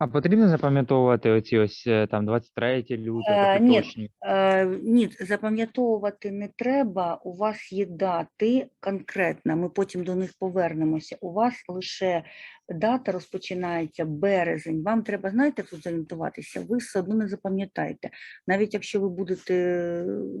А потрібно запам'ятовувати оці ось е, там 23 лютого, Е, такі ні. точні. Е, ні, запам'ятовувати не треба. У вас є дати конкретно, ми потім до них повернемося. У вас лише дата розпочинається березень. Вам треба, знаєте, тут зорієнтуватися, ви все одно не запам'ятаєте. Навіть якщо ви будете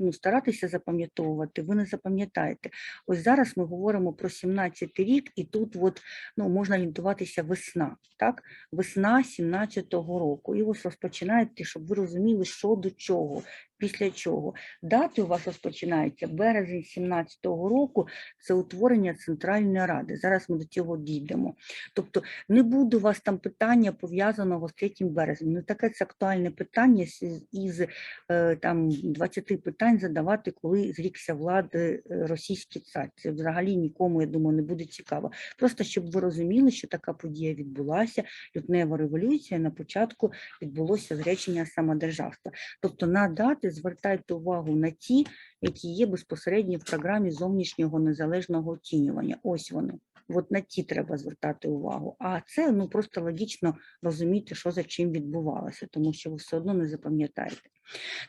ну, старатися запам'ятовувати, ви не запам'ятаєте. Ось зараз ми говоримо про 17 рік, і тут от, ну, можна орієнтуватися весна. Так? Весна 17-го року. І ось розпочинаєте, щоб ви розуміли, що до чого. Після чого дати у вас розпочинаються березень 17-го року. Це утворення Центральної Ради. Зараз ми до цього дійдемо. Тобто не буде у вас там питання пов'язаного з 3 березнем. Не таке це актуальне питання із е, там 20 питань задавати, коли зрікся влади е, російський цар. Це взагалі нікому, я думаю, не буде цікаво. Просто щоб ви розуміли, що така подія відбулася. Лютнева революція на початку відбулося зречення самодержавства. Тобто на дати звертайте увагу на ті, які є безпосередньо в програмі зовнішнього незалежного оцінювання. Ось вони. От на ті треба звертати увагу. А це ну просто логічно розуміти, що за чим відбувалося, тому що ви все одно не запам'ятаєте.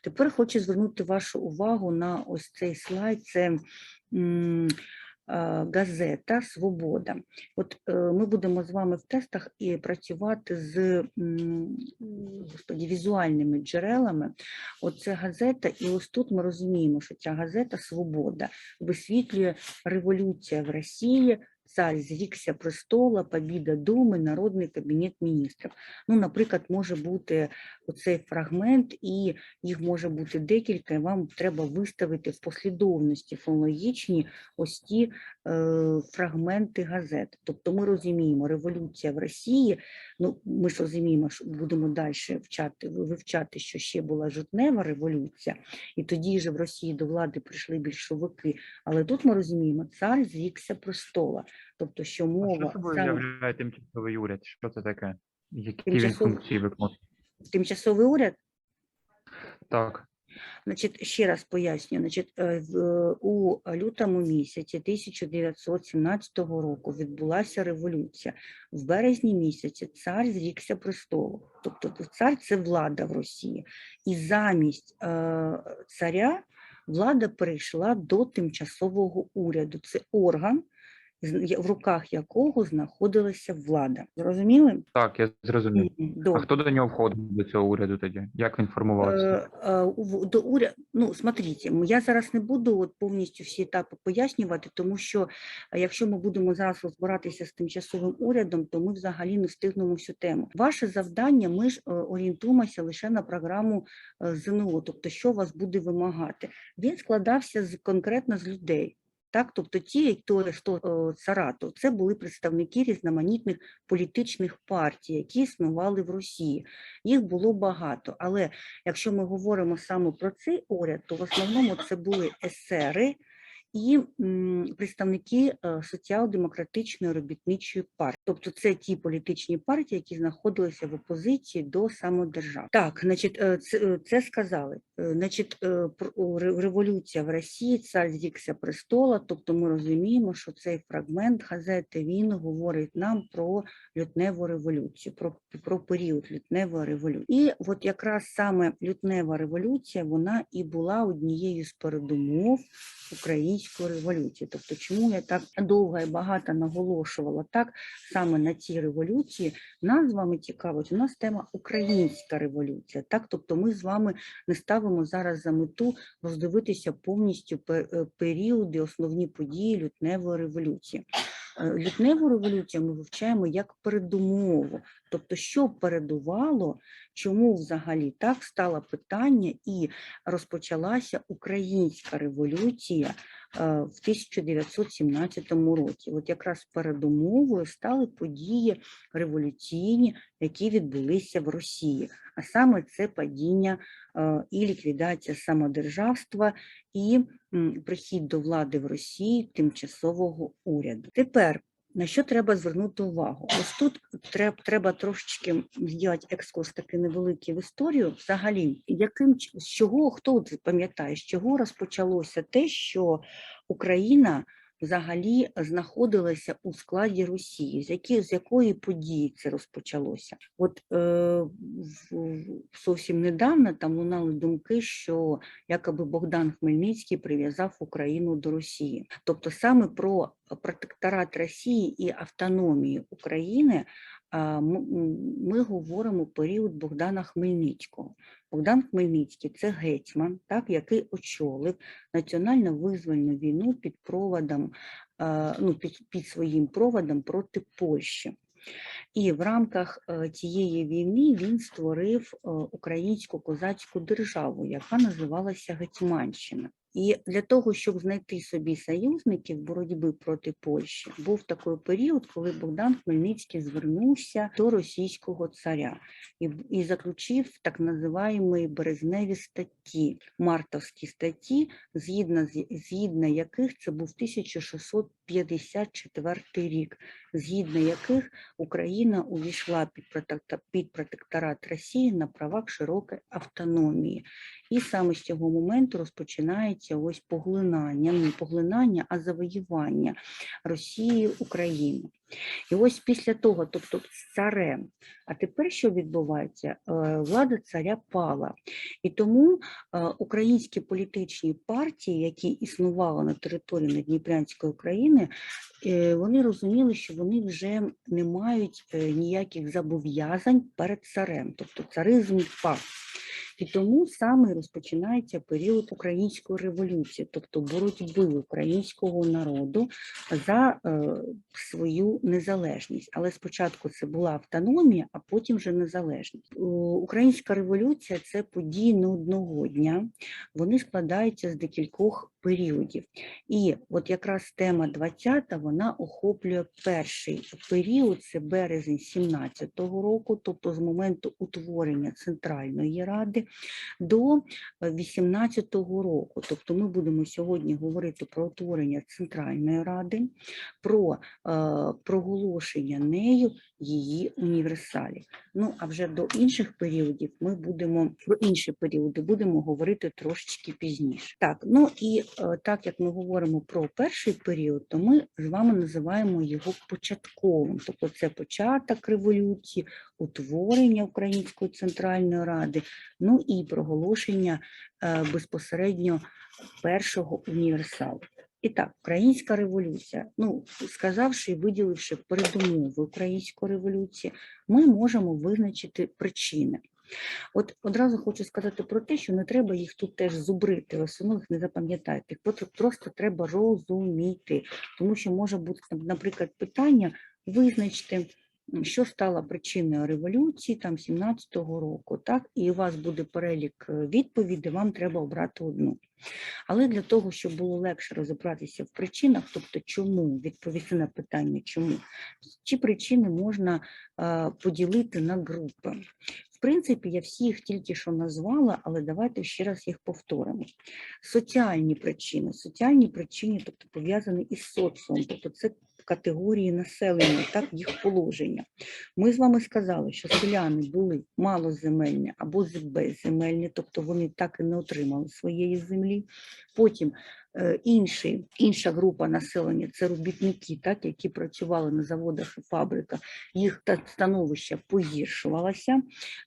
Тепер хочу звернути вашу увагу на ось цей слайд. Це газета Свобода. От е, ми будемо з вами в тестах і працювати з господі, візуальними джерелами. Оце газета, і ось тут ми розуміємо, що ця газета Свобода висвітлює революція в Росії. Цар зрікся престола, побіда думи, народний кабінет міністрів. Ну, наприклад, може бути оцей фрагмент, і їх може бути декілька, і вам треба виставити в послідовності фонологічні ось ті е, фрагменти газет. Тобто ми розуміємо, революція в Росії, ну ми ж розуміємо, що будемо далі вчати, вивчати, що ще була жовтнева революція, і тоді ж в Росії до влади прийшли більшовики. Але тут ми розуміємо, цар зрікся престола. Тобто, що А мова що собою являє тимчасовий уряд? Що це таке? Які він Тимчасовий- функції виконує? тимчасовий уряд. Так. Значить, ще раз пояснюю. Значить, е, в- у лютому місяці 1917 року відбулася революція. В березні місяці цар зрікся престолу. Тобто цар це влада в Росії. І замість е, царя влада перейшла до тимчасового уряду. Це орган, в руках якого знаходилася влада. Зрозуміли? Так, я зрозумів. Мгм, А хто до нього входив до цього уряду тоді? Як він формувався? Е, е, До уряду, ну, смотрите, я зараз не буду от повністю всі етапи пояснювати, тому що е, якщо ми будемо зараз розбиратися з тимчасовим урядом, то ми взагалі не встигнемо всю тему. Ваше завдання, ми ж орієнтуємося лише на програму ЗНО, тобто що вас буде вимагати. Він складався з конкретно з людей. Так, тобто ті, хто хто, е, це були представники різноманітних політичних партій, які існували в Росії. Їх було багато, але якщо ми говоримо саме про цей уряд, то в основному це були есери і представники е, соціал-демократичної робітничої партії. Тобто це ті політичні партії, які знаходилися в опозиції до самодержав. Так, значить, це, е, це сказали. Е, Значить, революція в Росії, цар зрікся престола. Тобто ми розуміємо, що цей фрагмент газети він говорить нам про лютневу революцію, про, про період лютневої революції. І от якраз саме лютнева революція вона і була однією з передумов української революції. Тобто, чому я так довго і багато наголошувала так саме на цій революції, нас з вами цікавить. У нас тема українська революція. Так, тобто, ми з вами не ставимо зараз за мету роздивитися повністю е, періоди, основні події лютневої революції. Е, Лютневу революцію ми вивчаємо як передумову, тобто, що передувало, чому взагалі так стало питання і розпочалася українська революція в 1917 році. От якраз передумовою стали події революційні, які відбулися в Росії, а саме це падіння е, і ліквідація самодержавства, і прихід до влади в Росії тимчасового уряду. Тепер на що треба звернути увагу? Ось тут треба, треба трошечки зробити екскурс такий невеликий в історію. Взагалі, яким з чого хто пам'ятає, з чого розпочалося те, що Україна взагалі знаходилася у складі Росії? З, які, з якої події це розпочалося? От е, зовсім недавно там лунали думки, що якоби Богдан Хмельницький прив'язав Україну до Росії. Тобто саме про протекторат Росії і автономію України ми говоримо період Богдана Хмельницького. Богдан Хмельницький це гетьман, так, який очолив національно-визвольну війну під проводом, ну, під, під своїм проводом проти Польщі. І в рамках е, цієї війни він створив е, українську козацьку державу, яка називалася Гетьманщина. І для того, щоб знайти собі союзників боротьби проти Польщі, був такий період, коли Богдан Хмельницький звернувся до російського царя і, і заключив так називаємо березневі статті, мартовські статті, згідно, згідно яких це був 1654 рік, згідно яких Україна увійшла під, протекторат Росії на правах широкої автономії. І саме з цього моменту розпочинається ось поглинання, не поглинання, а завоювання Росії України. І ось після того, тобто царем, а тепер що відбувається? Е, Влада царя пала. І тому е, українські політичні партії, які існували на території Надніпрянської України, вони розуміли, що вони вже не мають е, ніяких зобов'язань перед царем, тобто царизм впав. І тому саме розпочинається період української революції, тобто боротьби українського народу за е, свою незалежність. Але спочатку це була автономія, а потім вже незалежність. Українська революція це події не одного дня, вони складаються з декількох періодів. І от якраз тема 20 вона охоплює перший період, це березень 17-го року, тобто з моменту утворення Центральної Ради до е, 18-го року. Тобто ми будемо сьогодні говорити про утворення Центральної Ради, про е, проголошення нею її універсалів. Ну а вже до інших періодів ми будемо про інші періоди будемо говорити трошечки пізніше. Так, ну і е, так як ми говоримо про перший період, то ми з вами називаємо його початковим, тобто це початок революції, утворення Української центральної ради, ну і проголошення е, безпосередньо першого універсалу. І так, українська революція. Ну, сказавши і виділивши передумови української революції, ми можемо визначити причини. От одразу хочу сказати про те, що не треба їх тут теж зубрити, в основному не запам'ятайте. Просто- треба розуміти, тому що може бути, наприклад, питання визначте, м, що стало причиною революції там 17-го року, так, і у вас буде перелік е, відповідей, вам треба обрати одну. Але для того, щоб було легше розібратися в причинах, тобто чому відповісти на питання, чому ці причини можна е, поділити на групи. В принципі, я всі їх тільки що назвала, але давайте ще раз їх повторимо. Соціальні причини, соціальні причини, тобто пов'язані із соціумом, тобто це категорії населення, так їх положення. Ми з вами сказали, що селяни були малоземельні або безземельні, тобто вони так і не отримали своєї землі. Потім інші, інша група населення це робітники, так, які працювали на заводах і фабриках, їх становище погіршувалося.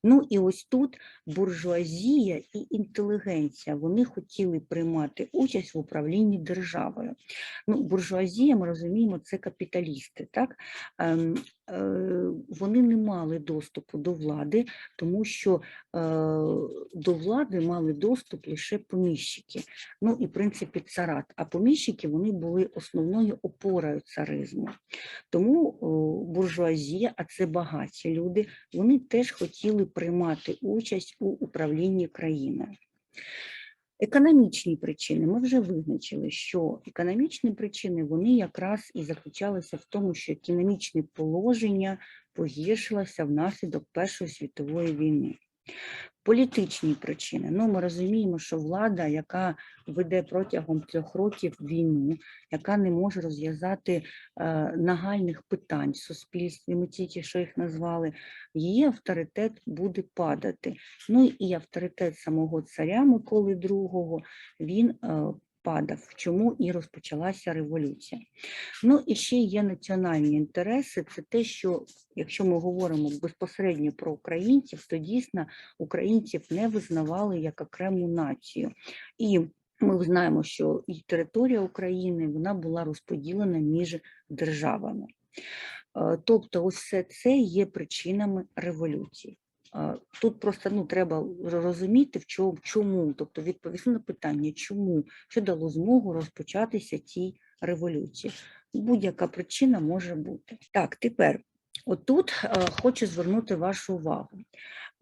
Ну і ось тут буржуазія і інтелігенція вони хотіли приймати участь в управлінні державою. Ну, буржуазія, ми розуміємо, це капіталісти. Так? Ем, е, Вони не мали доступу до влади, тому що е, до влади мали доступ лише поміщики. Ну і в принципі царат. А поміщики вони були основною опорою царизму. Тому буржуазія, а це багаті люди, вони теж хотіли приймати участь у управлінні країною. Економічні причини ми вже визначили, що економічні причини вони якраз і заключалися в тому, що економічне положення погіршилося внаслідок Першої світової війни. Політичні причини. Ну, ми розуміємо, що влада, яка веде протягом трьох років війну, яка не може розв'язати е, нагальних питань в суспільстві, ми тільки що їх назвали, її авторитет буде падати. Ну і авторитет самого царя Миколи II, він е, співпадав, чому і розпочалася революція. Ну і ще є національні інтереси. Це те, що якщо ми говоримо безпосередньо про українців, то дійсно українців не визнавали як окрему націю. І ми знаємо, що і територія України вона була розподілена між державами. Е, Тобто, ось все це є причинами революції. Тут просто ну, треба розуміти, в чому, чому, тобто відповісти на питання, чому, що дало змогу розпочатися цій революції. Будь-яка причина може бути. Так, тепер, отут е, хочу звернути вашу увагу.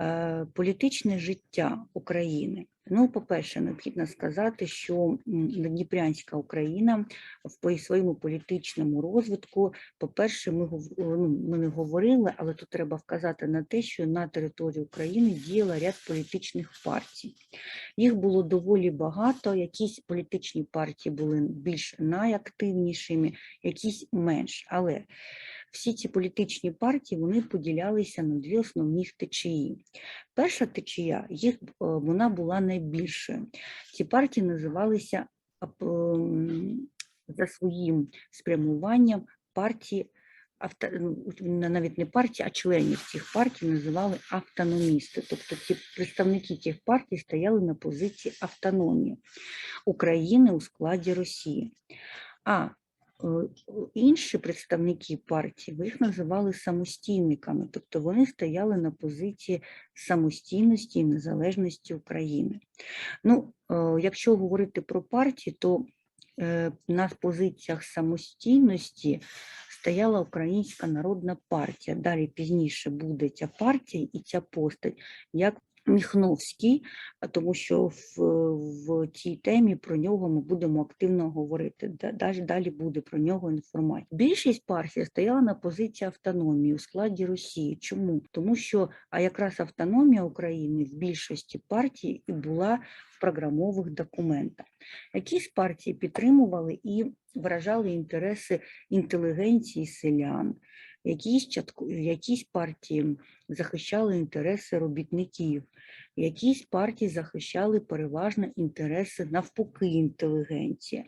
Е, політичне життя України. Ну, по-перше, необхідно сказати, що м, Надніпрянська Україна в своєму політичному розвитку, по-перше, ми, ну, ми не говорили, але тут треба вказати на те, що на території України діяла ряд політичних партій. Їх було доволі багато, якісь політичні партії були більш найактивнішими, якісь менш. Але всі ці політичні партії вони поділялися на дві основні течії. Перша течія, їх е, вона була найбільшою. Ці партії називалися за своїм спрямуванням партії. ну, на- навіть не партії, а членів цих партій називали автономісти. Тобто ці представники цих партій стояли на позиції автономії України у складі Росії. А інші представники партії, ви їх називали самостійниками, тобто вони стояли на позиції самостійності і незалежності України. Ну, е, якщо говорити про партії, то е, на позиціях самостійності стояла Українська Народна партія. Далі пізніше буде ця партія і ця постать, як Міхновський, тому що в, в цій темі про нього ми будемо активно говорити. Да- Далі, далі буде про нього інформація. Більшість партій стояла на позиції автономії у складі Росії. Чому? Тому що а якраз автономія України в більшості партій і була в програмових документах. Якісь партії підтримували і виражали інтереси інтелігенції селян. Якісь, якісь партії захищали інтереси робітників, якісь партії захищали переважно інтереси навпаки інтелігенції.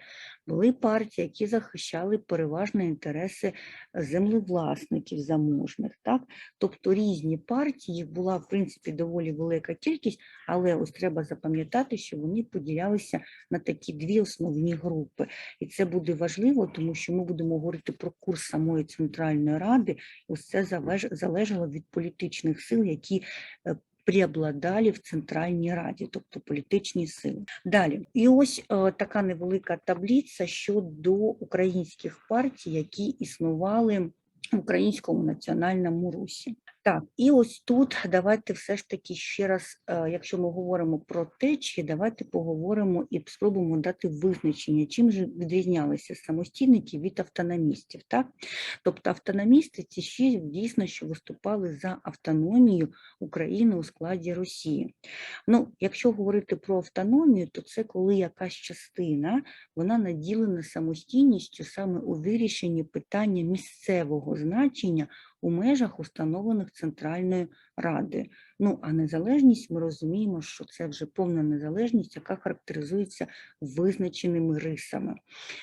Були партії, які захищали переважно інтереси землевласників заможних. Так? Тобто різні партії, їх була в принципі доволі велика кількість, але ось треба запам'ятати, що вони поділялися на такі дві основні групи. І це буде важливо, тому що ми будемо говорити про курс самої Центральної Ради. Ось це залежало від політичних сил, які е, преобладали в Центральній Раді, тобто політичні сили. Далі, і ось е, така невелика таблиця щодо українських партій, які існували в українському національному русі. Так, і ось тут давайте все ж таки ще раз, е, якщо ми говоримо про течії, давайте поговоримо і спробуємо дати визначення, чим же відрізнялися самостійники від автономістів. Так? Тобто автономісти ці ще дійсно що виступали за автономію України у складі Росії. Ну, якщо говорити про автономію, то це коли якась частина вона наділена самостійністю саме у вирішенні питання місцевого значення у межах установлених Центральною Радою. Ну а незалежність ми розуміємо, що це вже повна незалежність, яка характеризується визначеними рисами.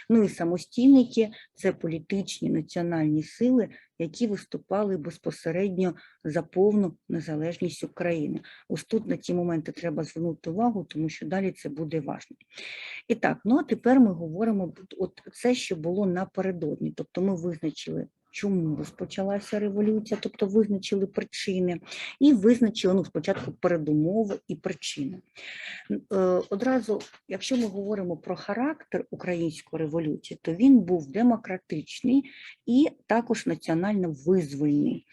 Ну і самостійники це політичні національні сили, які виступали безпосередньо за повну незалежність України. Ось тут на ці моменти треба звернути увагу, тому що далі це буде важливо. І так, ну а тепер ми говоримо от це, що було напередодні. Тобто ми визначили, чому розпочалася революція, тобто визначили причини, і визначили ну, спочатку передумови і причини. Е, Одразу, якщо ми говоримо про характер української революції, то він був демократичний і також національно визвольний.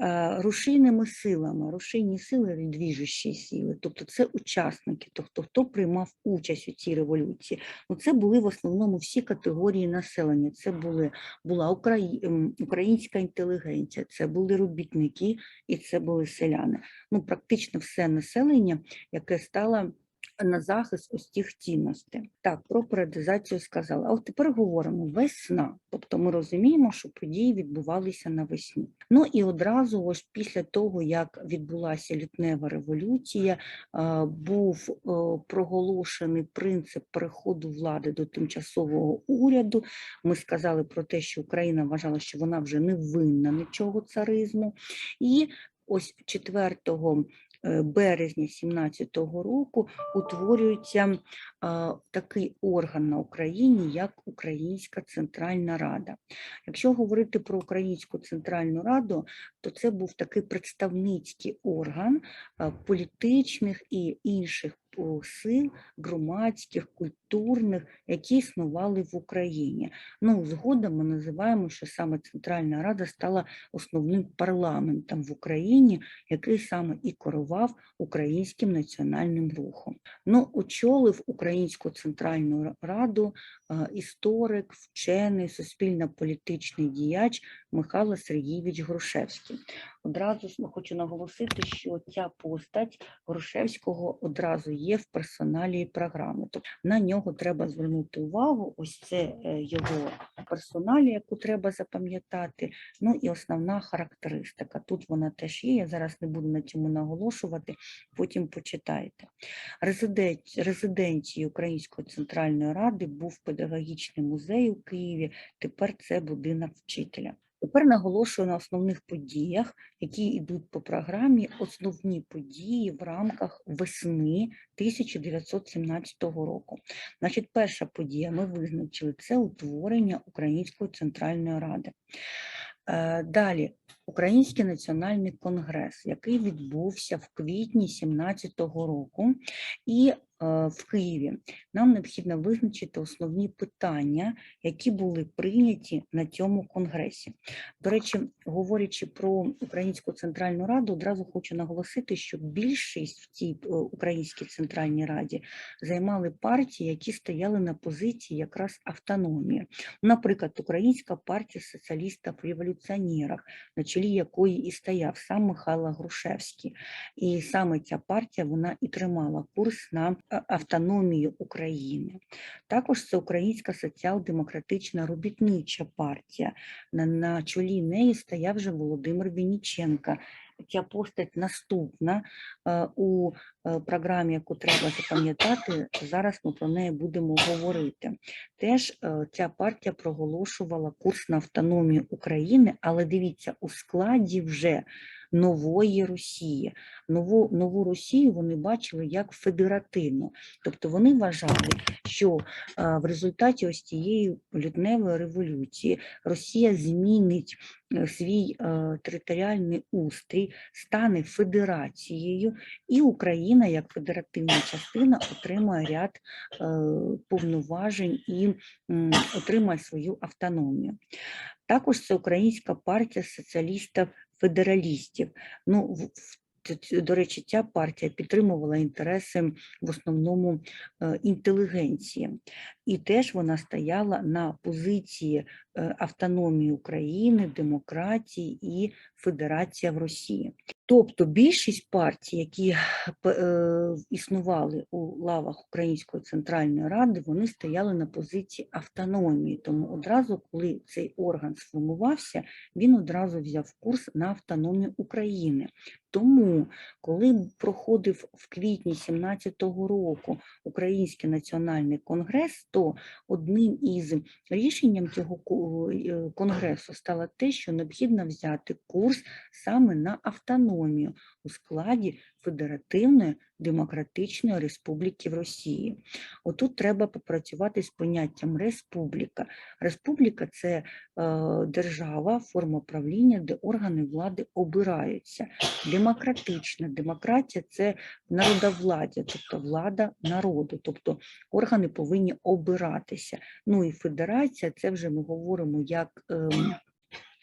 Е, Рушійними силами, рушійні сили, двіжущі сили, тобто це учасники, тобто хто приймав участь у цій революції. Ну, це були в основному всі категорії населення. Це були, була ем, українська інтелігенція, це були робітники і це були селяни. Ну, практично все населення, яке стало на захист тих цінностей. Так, про періодизацію сказала. А от тепер говоримо весна. Тобто ми розуміємо, що події відбувалися навесні. Ну і одразу, ось після того, як відбулася лютнева революція, е, був е, проголошений принцип переходу влади до тимчасового уряду. Ми сказали про те, що Україна вважала, що вона вже не винна нічого царизму. І ось 4 е, березня 17-го року утворюється такий орган на Україні, як Українська Центральна Рада. Якщо говорити про Українську Центральну Раду, то це був такий представницький орган політичних і інших сил, громадських, культурних, які існували в Україні. Ну, згодом ми називаємо, що саме Центральна Рада стала основним парламентом в Україні, який саме і керував українським національним рухом. Ну, очолив Українську Центральну Раду е, історик, вчений, суспільно-політичний діяч Михайло Сергійович Грушевський. Одразу хочу наголосити, що ця постать Грушевського одразу є в персоналі програми. Тобто на нього треба звернути увагу. Ось це е, його персоналі, яку треба запам'ятати. Ну і основна характеристика. Тут вона теж є. Я зараз не буду на цьому наголошувати, потім. Резиденці- Резиденцією Української центральної ради був педагогічний музей у Києві. Тепер це будинок вчителя. Тепер наголошую на основних подіях, які йдуть по програмі. Основні події в рамках весни 1917 року. Значить, перша подія ми визначили це утворення Української центральної ради. Е, Далі Український національний конгрес, який відбувся в квітні 2017 року, і в Києві нам необхідно визначити основні питання, які були прийняті на цьому конгресі. До речі, говорячи про Українську центральну раду, одразу хочу наголосити, що більшість в цій е, Українській центральній раді займали партії, які стояли на позиції якраз автономії. Наприклад, Українська партія соціалістів-революціонерів, на чолі якої і стояв сам Михайло Грушевський. І саме ця партія вона і тримала курс на автономію України. Також це Українська соціал-демократична робітнича партія. На, на чолі неї стояв вже Володимир Вінніченко. Ця постать наступна у е, програмі, яку треба запам'ятати. Зараз ми про неї будемо говорити. Теж е, ця партія проголошувала курс на автономію України, але дивіться, у складі вже нової Росії. Нову, нову Росію вони бачили як федеративну. Тобто вони вважали, що е, в результаті ось цієї лютневої революції Росія змінить е, свій е, територіальний устрій, стане федерацією, і Україна, як федеративна частина, отримає ряд повноважень і отримає свою автономію. Також це Українська партія соціалістів-федералістів. Ну, до речі, ця партія підтримувала інтереси в основному е, інтелігенції, і теж вона стояла на позиції е, автономії України, демократії і федерація в Росії. Тобто більшість партій, які п- е, існували у лавах Української центральної ради, вони стояли на позиції автономії. Тому одразу, коли цей орган сформувався, він одразу взяв курс на автономію України. Тому, коли проходив в квітні 17-го року Український національний конгрес, то одним із рішенням цього е, конгресу стало те, що необхідно взяти курс саме на автономію у складі Федеративної Демократичної Республіки в Росії. Отут треба попрацювати з поняттям республіка. Республіка це е, держава, форма правління, де органи влади обираються. Демократична демократія це народовладдя, тобто влада народу, тобто органи повинні обиратися. Ну і федерація це вже ми говоримо як.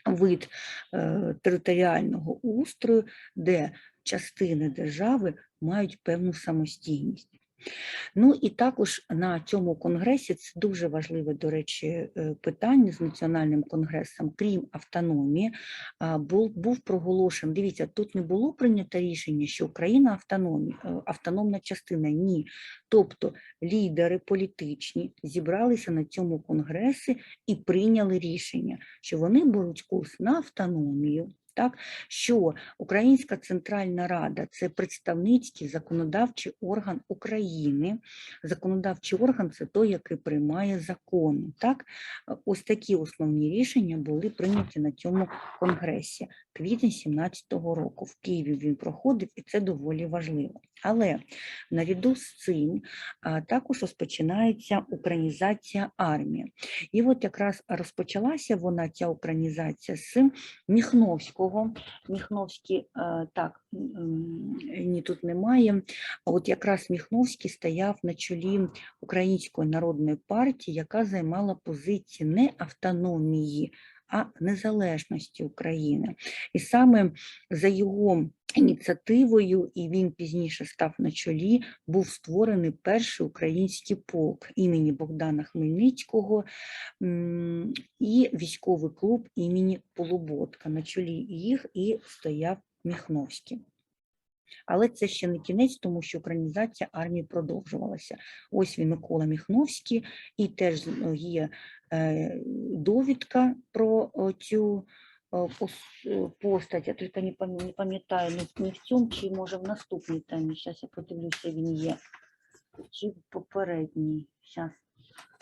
Вид е, територіального устрою, де частини держави мають певну самостійність. Ну і також на цьому конгресі це дуже важливе, до речі, е, питання з національним конгресом, крім автономії, був, був проголошений. Дивіться, тут не було прийнято рішення, що Україна е, автономна частина. Ні. Тобто лідери політичні зібралися на цьому конгресі і прийняли рішення, що вони беруть курс на автономію. Так, що Українська Центральна Рада це представницький законодавчий орган України. Законодавчий орган це той, який приймає закони. Так, ось такі основні рішення були прийняті на цьому конгресі квітень 17-го року. В Києві він проходив, і це доволі важливо. Але наряду з цим також розпочинається українізація армії. І от якраз розпочалася вона, ця українізація з Міхновського. Міхновський, так, ні, тут немає. А от якраз Міхновський стояв на чолі Української народної партії, яка займала позиції не автономії, а незалежності України. І саме за його ініціативою, і він пізніше став на чолі, був створений перший український полк імені Богдана Хмельницького і військовий клуб імені Полуботка. На чолі їх і стояв Міхновський. Але це ще не кінець, тому що українізація армії продовжувалася. Ось він Микола Міхновський, і теж е, є довідка про цю е, пос- е, постать. Я тільки не пам'ятаю, не, не в цьому, чи може в наступній темі. Зараз я подивлюся, він є. Чи в попередній. Зараз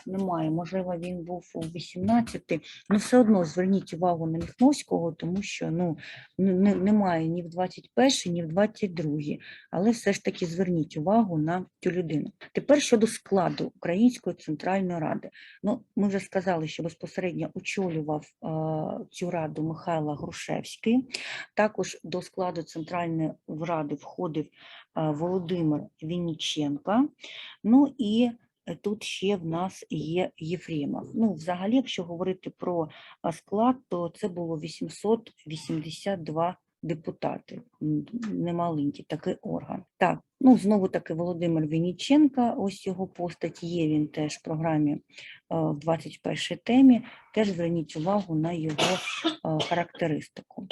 немає. Можливо, він був у 18. Ну, все одно зверніть увагу на Міхновського, тому що ну, не- немає ні в 21-й, ні в 22-й. але все ж таки зверніть увагу на цю людину. Тепер щодо складу Української центральної ради. Ну, ми вже сказали, що безпосередньо очолював е, цю раду Михайло Грушевський. Також до складу центральної ради входив Володимир Вінніченко. Ну і тут ще в нас є Єфремов. Ну, взагалі, якщо говорити про склад, то це було 882 депутати. Немаленький такий орган. Так, ну знову таки Володимир Вінніченка, ось його постать є він теж в програмі в 21 темі. Теж зверніть увагу на його характеристику.